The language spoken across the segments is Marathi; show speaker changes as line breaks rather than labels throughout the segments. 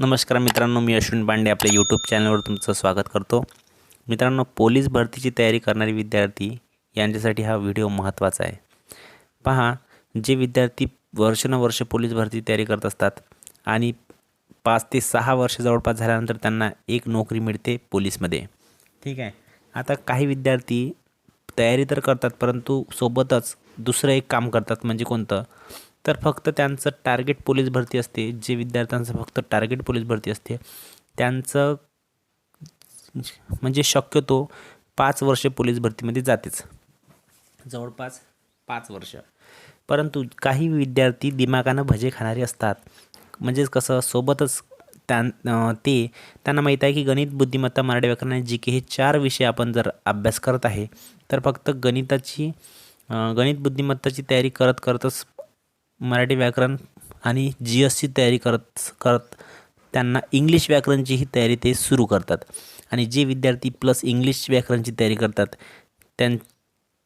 नमस्कार मित्रांनो मी अश्विन पांडे आपल्या यूट्यूब चॅनलवर तुमचं स्वागत करतो. मित्रांनो पोलीस भरतीची तयारी करणारे विद्यार्थी यांच्यासाठी हा व्हिडिओ महत्त्वाचा आहे. पहा जे विद्यार्थी वर्षानुवर्ष पोलीस भरती तयारी करत असतात आणि पाच ते सहा वर्ष जवळपास झाल्यानंतर त्यांना एक नोकरी मिळते पोलीसमध्ये. ठीक आहे. आता काही विद्यार्थी तयारी तर करतात परंतु सोबतच दुसरं एक काम करतात म्हणजे कोणतं? तर फक्त त्यांचं टार्गेट पोलीस भरती असते जे विद्यार्थ्यांचं फक्त टार्गेट पोलीस भरती असते त्यांचं म्हणजे शक्यतो पाच वर्ष पोलीस भरतीमध्ये जातेच. जवळपास पाच वर्ष. परंतु काही विद्यार्थी दिमागानं भजे खाणारे असतात. म्हणजेच कसं सोबतच त्यां ते त्यांना माहीत आहे की गणित बुद्धिमत्ता मराठी व्याकरण आणि जी के हे चार विषय आपण जर अभ्यास करत आहे तर फक्त गणिताची गणित बुद्धिमत्ताची तयारी करत करतच मराठी व्याकरण आणि जी एसची तयारी करत करत त्यांना इंग्लिश व्याकरणचीही तयारी ते सुरू करतात. आणि जे विद्यार्थी प्लस इंग्लिश व्याकरणची तयारी करतात त्यां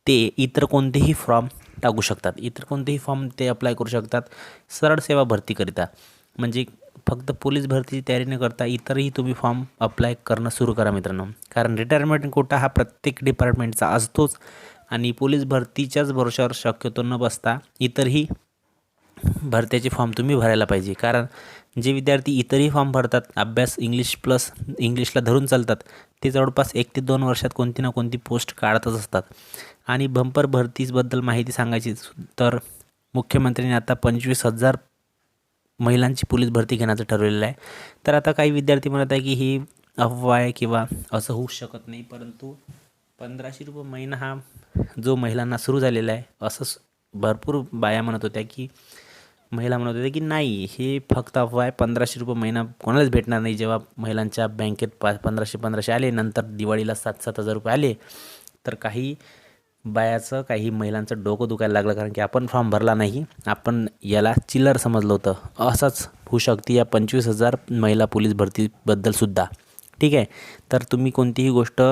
ते इतर कोणतेही फॉर्म टाकू शकतात. इतर कोणतेही फॉर्म ते अप्लाय करू शकतात. सरळ सेवा भरतीकरिता म्हणजे फक्त पोलीस भरतीची तयारी न करता इतरही तुम्ही फॉर्म अप्लाय करणं सुरू करा मित्रांनो. कारण रिटायरमेंट कोटा हा प्रत्येक डिपार्टमेंटचा असतोच आणि पोलीस भरतीच्याच भरोशावर शक्यतो न बसता इतरही भरत्याचे फॉर्म तुम्ही भरायला पाहिजे. कारण जे विद्यार्थी इतरही फॉर्म भरतात अभ्यास इंग्लिश प्लस इंग्लिशला धरून चालतात ते जवळपास एक ते दोन वर्षात कोणती ना कोणती पोस्ट काढतच असतात. आणि बंपर भरतीबद्दल माहिती सांगायची तर मुख्यमंत्र्यांनी आता पंचवीस हजार महिलांची पोलीस भरती घेण्याचं ठरवलेलं आहे. तर आता काही विद्यार्थी म्हणत आहे की ही अफवा आहे किंवा असं होऊ शकत नाही परंतु पंधराशे रुपये महिना हा जो महिलांना सुरू झालेला आहे असं भरपूर बाया म्हणत होत्या की महिला म्हणत होत्या की नाही हे फक्त अफवा आहे पंधराशे रुपये महिना कोणालाच भेटणार नाही. जेव्हा महिलांच्या बँकेत पा पंधराशे पंधराशे आले नंतर दिवाळीला सात सात हजार रुपये आले तर काही बायाचं काही महिलांचं डोकं दुखायला लागलं कारण की आपण फॉर्म भरला नाही. आपण याला चिल्लर समजलं होतं. असंच होऊ शकते या पंचवीस हजार महिला पोलीस भरतीबद्दलसुद्धा ठीक आहे? तर तुम्ही कोणतीही गोष्ट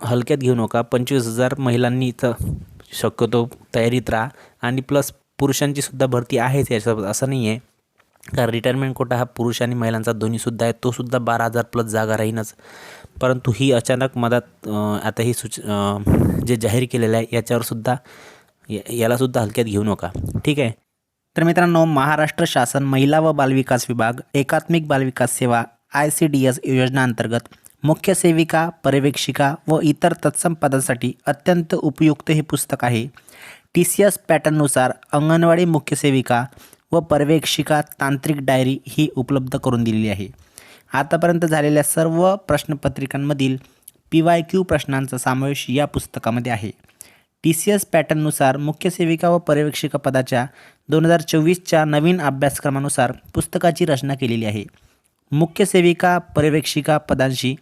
हलक्यात घेऊ नका. पंचवीस हजार महिलांनी इथं शक्यतो तयारीत राहा. आणि प्लस पुरुषांची सुद्धा भरती आहेच याच्यासोबत. असं नाही आहे कारण रिटायरमेंट कोटा हा पुरुष आणि महिलांचा दोन्हीसुद्धा आहे. तोसुद्धा बारा हजार प्लस जागा राहीनच. परंतु ही अचानक मदत आता ही सूच जे जाहीर केलेलं आहे याच्यावरसुद्धा या- यालासुद्धा हलक्यात घेऊ नका. ठीक आहे?
तर मित्रांनो महाराष्ट्र शासन महिला व बालविकास विभाग एकात्मिक बालविकास सेवा आय सी डी एस योजनांतर्गत मुख्य सेविका पर्यवेक्षिका व इतर तत्सम पदांसाठी अत्यंत उपयुक्त हे पुस्तक आहे. टी सी एस पॅटर्ननुसार अंगणवाडी मुख्य सेविका व पर्यवेक्षिका तांत्रिक डायरी ही उपलब्ध करून दिलेली आहे. आतापर्यंत झालेल्या सर्व प्रश्नपत्रिकांमधील पी वाय क्यू प्रश्नांचा समावेश या पुस्तकामध्ये आहे. टी सी एस पॅटर्ननुसार मुख्य सेविका व पर्यवेक्षिका पदाच्या दोन हजार चोवीसच्या नवीन अभ्यासक्रमानुसार पुस्तकाची रचना केलेली आहे. मुख्य सेविका पर्यवेक्षिका पदांशी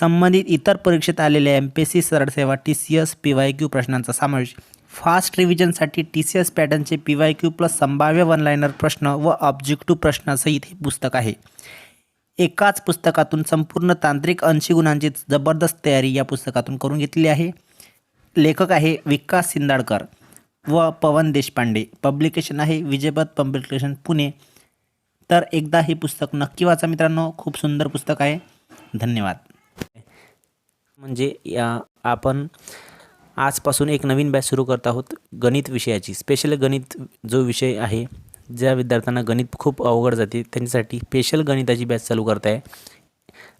संबंधित इतर परीक्षेत आलेल्या एम पी एस सी सरळ सेवा T C S P Y Q प्रश्नांचा समावेश फास्ट रिव्हिजनसाठी टी सी एस पॅटर्नचे पी वाय क्यू प्लस संभाव्य वनलायनर प्रश्न व ऑब्जेक्टिव्ह प्रश्नासहित हे पुस्तक आहे. एकाच पुस्तकातून संपूर्ण तांत्रिक ऐंशी गुणांची जबरदस्त तयारी या पुस्तकातून करून घेतली आहे. लेखक आहे विकास सिंदाडकर व पवन देशपांडे. पब्लिकेशन आहे विजयपथ पब्लिकेशन पुणे. तर एकदा हे पुस्तक नक्की वाचा मित्रांनो. खूप सुंदर पुस्तक आहे. धन्यवाद.
म्हणजे या आपण आजपासून एक नवीन बॅच सुरू करत आहोत गणित विषयाची. स्पेशल गणित जो विषय आहे ज्या विद्यार्थ्यांना गणित खूप अवघड जाते त्यांच्यासाठी स्पेशल गणिताची बॅच चालू करत आहे.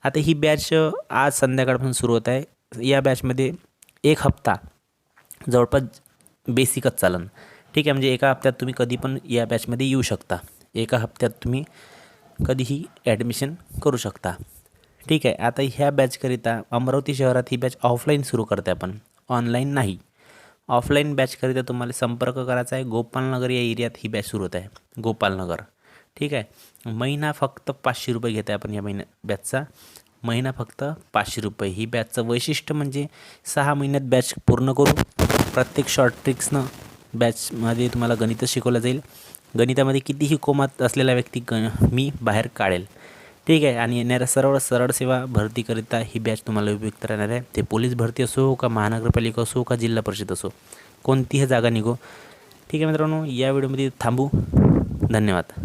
आता ही बॅच आज संध्याकाळपासून सुरू होत आहे. या बॅचमध्ये एक हप्ता जवळपास बेसिकच चालन. ठीक आहे म्हणजे एका हप्त्यात तुम्ही कधी पण या बॅचमध्ये येऊ शकता. एका हप्त्यात तुम्ही कधीही ॲडमिशन करू शकता. ठीक आहे आता ह्या बॅचकरिता अमरावती शहरात ही बॅच ऑफलाईन सुरू करते आपण. ऑनलाईन नाही. ऑफलाईन बॅचकरिता तुम्हाला संपर्क करायचा आहे. गोपालनगर या एरियात ही बॅच सुरू होत आहे. गोपालनगर. ठीक आहे? महिना फक्त पाचशे रुपये घेत आहे आपण या महिन्या बॅचचा महिना फक्त पाचशे रुपये. ही बॅचचं वैशिष्ट्य म्हणजे सहा महिन्यात बॅच पूर्ण करू प्रत्येक शॉर्ट ट्रिक्सनं बॅचमध्ये तुम्हाला गणित शिकवलं जाईल. गणितामध्ये कितीही कोमात असलेला व्यक्ती ग मी बाहेर काढेल. ठीक आहे आणि येणाऱ्या सरळ सरळ सेवा भरतीकरिता ही बॅच तुम्हाला उपयुक्त राहणार आहे. ते पोलीस भरती असो का महानगरपालिका असो का जिल्हा परिषद असो कोणतीही जागा निघो. ठीक आहे मित्रांनो या व्हिडिओमध्ये थांबू. धन्यवाद.